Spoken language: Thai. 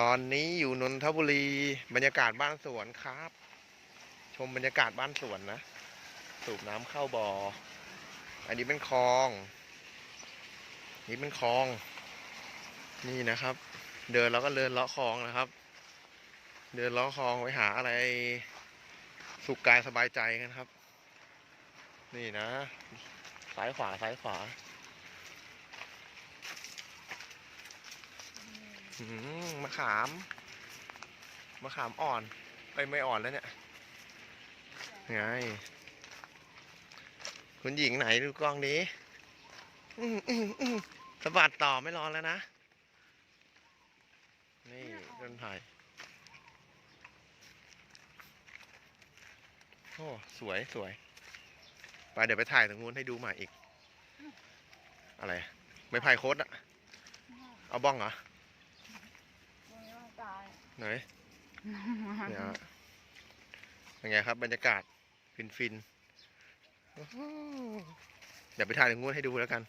ตอนนี้อยู่นนทบุรีบรรยากาศบ้านสวนครับ ชมบรรยากาศบ้านสวนนะ สูบน้ำเข้าบ่อ อันนี้เป็นคลอง นี่เป็นคลอง นี่นะครับ เดินแล้วก็เดินเลาะคลองนะครับ เดินเลาะคลองไปหาอะไร สุขกายสบายใจกันครับ นี่นะ ซ้ายขวาซ้ายขวา มมะขาม มะขามอ่อนเอ้ยไม่อ่อนแล้วเนี่ยไงคุณหญิงไหนดูกล้องนี้สะบัดต่อไม่ร้อนแล้วนะ นี่ต้นไผ่โอ้สวยสวย ไปเดี๋ยวไปถ่ายตรงนู้นให้ดูใหม่อีก อะไร ไม่ไผ่โคตรอะเอาบ้องเหรอ ไหนเนี่ยฮะเป็นไงครับบรรยากาศฟินฟินๆเดี๋ยวไปถ่ายถึงงูให้ดูแล้วกัน